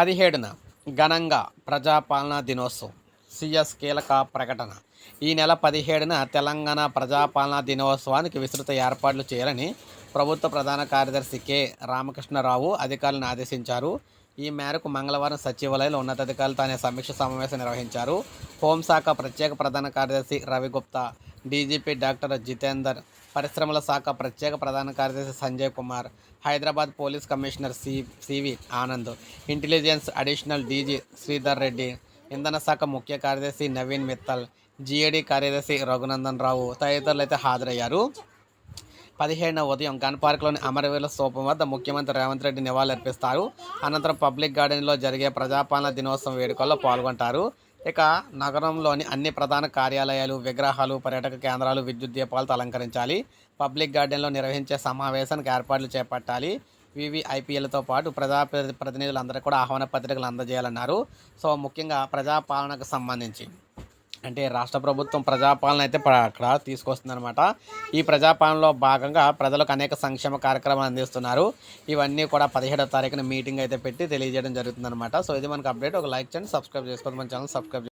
పదిహేడున ఘనంగా ప్రజాపాలనా దినోత్సవం సిఎస్ కీలక ప్రకటన. ఈ నెల పదిహేడున తెలంగాణ ప్రజాపాలనా దినోత్సవానికి విస్తృత ఏర్పాట్లు చేయాలని ప్రభుత్వ ప్రధాన కార్యదర్శి కె. రామకృష్ణరావు అధికారులను ఆదేశించారు. ఈ మేరకు మంగళవారం సచివాలయంలో ఉన్నతాధికారులతో ఆయన సమీక్ష సమావేశం నిర్వహించారు. హోంశాఖ ప్రత్యేక ప్రధాన కార్యదర్శి రవిగుప్తా డీజీపీ డాక్టర్ జితేందర్ పరిశ్రమల శాఖ ప్రత్యేక ప్రధాన కార్యదర్శి Sanjay Kumar Hyderabad police commissioner C CV Anand intelligence additional DG Sridhar Reddy ఇంధన శాఖ ముఖ్య కార్యదర్శి నవీన్ మిత్తల్ జిఏడి కార్యదర్శి రఘునందన్ రావు తదితరులు అయితే హాజరయ్యారు. పదిహేడున ఉదయం గన్ పార్క్లోని అమరవీరుల స్థూపం వద్ద ముఖ్యమంత్రి రేవంత్ రెడ్డి నివాళులర్పిస్తారు. అనంతరం పబ్లిక్ గార్డెన్లో జరిగే ప్రజాపాలన దినోత్సవం వేడుకల్లో పాల్గొంటారు. ఇక నగరంలోని అన్ని ప్రధాన కార్యాలయాలు విగ్రహాలు పర్యాటక కేంద్రాలు విద్యుత్ దీపాలతో అలంకరించాలి. పబ్లిక్ గార్డెన్లో నిర్వహించే సమావేశానికి ఏర్పాట్లు చేపట్టాలి. వివిఐపీఎల్తో పాటు ప్రజా ప్రతినిధులందరూ కూడా ఆహ్వాన పత్రికలు అందజేయాలన్నారు. సో ముఖ్యంగా ప్రజాపాలనకు సంబంధించి అంటే రాష్ట్ర ప్రభుత్వం ప్రజాపాలన అయితే అక్కడ తీసుకొస్తుందన్నమాట. ఈ ప్రజాపాలనలో భాగంగా ప్రజలకు అనేక సంక్షేమ కార్యక్రమాలు అందిస్తున్నారు. ఇవన్నీ కూడా పదిహేడవ తారీఖున మీటింగ్ అయితే పెట్టి తెలియజేయడం జరుగుతుందన్నమాట. సో ఇది మనకు అప్డేట్. ఒక లైక్ చేయండి సబ్స్క్రైబ్ చేసుకోండి. మన ఛానల్ సబ్స్క్రైబ్